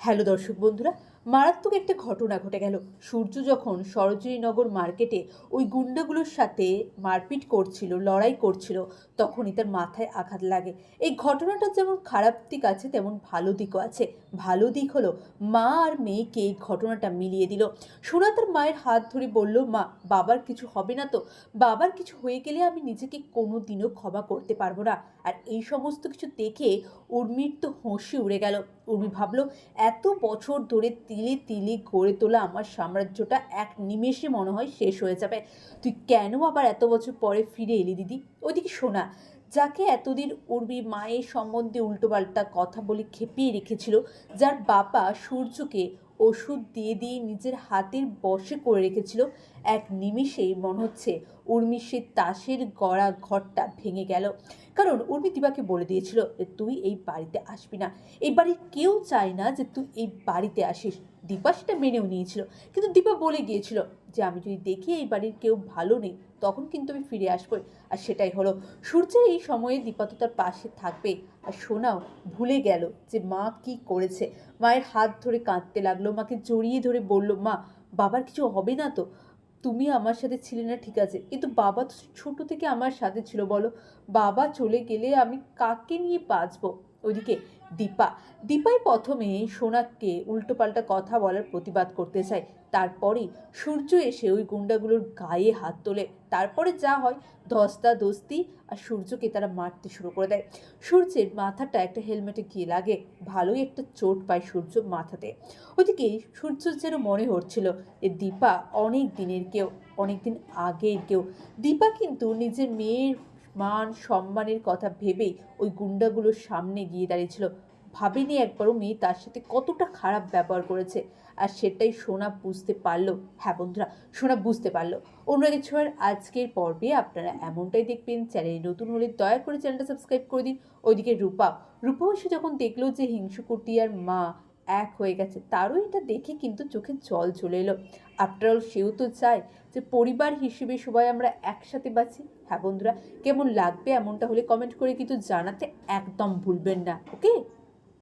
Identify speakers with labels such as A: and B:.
A: Hello দর্শক বন্ধুরা মারাত্মক একটা ঘটনা ঘটে গেল। সূর্য যখন সরোজিনীনগর মার্কেটে ওই গুন্ডাগুলোর সাথে মারপিট করছিল, লড়াই করছিল, তখনই তার মাথায় আঘাত লাগে। এই ঘটনাটা যেমন খারাপ দিক আছে, তেমন ভালো দিকও আছে। ভালো দিক হলো, মা আর মেয়েকে এই ঘটনাটা মিলিয়ে দিল। সোনা তার মায়ের হাত ধরে বলল, মা, বাবার কিছু হবে না তো? বাবার কিছু হয়ে গেলে আমি নিজেকে কোনো দিনও ক্ষমা করতে পারব না। আর এই সমস্ত কিছু দেখে উর্মির তো হাসি উড়ে গেল। উর্মি ভাবলো, এত বছর ধরে তিলে তিলে গড়ে তোলা আমার সাম্রাজ্যটা এক নিমেষে মনে হয় শেষ হয়ে যাবে। তুই কেন আবার এত বছর পরে ফিরে এলি দিদি? ওইদিকে শোনা, যাকে এতদিন উর্বি মায়ের সম্বন্ধে উল্টোপাল্টা কথা বলে খেপিয়ে রেখেছিল, যার বাবা সূর্যকে ওষুধ দিয়ে দিয়ে নিজের হাতের বশে করে রেখেছিল, এক নিমিষেই মনে হচ্ছে উর্মি সে তাসের গড়া ঘরটা ভেঙে গেল। কারণ উর্মি দিবাকে বলে দিয়েছিল যে, তুই এই বাড়িতে আসবি না। এই বাড়ির কেউ চায় না যে, তুই এই বাড়িতে আসিস। দীপা সেটা মেনেও নিয়েছিল। কিন্তু দীপা বলে গিয়েছিল যে, আমি যদি দেখি এই বাড়ির কেউ ভালো নেই, তখন কিন্তু আমি ফিরে আসব। আর সেটাই হলো। সূর্যের এই সময়ে দীপা তো তার পাশে থাকবে। আর সোনাও ভুলে গেল যে, মা কি করেছে। মায়ের হাত ধরে কাঁদতে লাগল, মাকে জড়িয়ে ধরে বলল, মা, বাবার কিছু হবে না তো? তুমি আমার সাথে ছিলে না, ঠিক আছে। কিন্তু বাবা তো ছোটো থেকে আমার সাথে ছিল, বলো। বাবা চলে গেলে আমি কাকে নিয়ে বাঁচবো? ওইদিকে দীপা। দীপাই প্রথমে সোনাকে উল্টোপাল্টা কথা বলার প্রতিবাদ করতে চায়। তারপরেই সূর্য এসে ওই গুন্ডাগুলোর গায়ে হাত তোলে। তারপরে যা হয়, ধস্তা দস্তি আর সূর্যকে তারা মারতে শুরু করে দেয়। সূর্যের মাথাটা একটা হেলমেটে গিয়ে লাগে। ভালোই একটা চোট পায় সূর্য মাথাতে। ওদিকে সূর্য যেন মনে হচ্ছিল এ দীপা অনেক দিনের কেউ, অনেক দিন আগের কেউ। দীপা কিন্তু নিজের মেয়ের মান সম্মানের কথা ভেবেই ওই গুন্ডাগুলোর সামনে গিয়ে দাঁড়িয়েছিল। ভাবেনি একবারও মেয়ে তার সাথে কতটা খারাপ ব্যবহার করেছে। আর সেটাই সোনা বুঝতে পারল। হ্যাঁ বন্ধুরা, সোনা বুঝতে পারল। অনুরাগী ছোঁয়ার আজকের পর্বে আপনারা এমনটাই দেখবেন। চ্যানেলে নতুন হলে দয়া করে চ্যানেলটা সাবস্ক্রাইব করে দিন। ওইদিকে রূপা রূপা যখন দেখল যে হিংসুকুটি আর মা এক হয়ে গেছে। তারও এটা দেখে কিন্তু চোখে জল চলে এলো। আফটার অল সেও তো চায় যে পরিবার হিসেবে সবাই আমরা একসাথে বাঁচি। হ্যাঁ বন্ধুরা, কেমন লাগবে এমনটা হলে কমেন্ট করে কিন্তু জানাতে একদম ভুলবেন না ওকে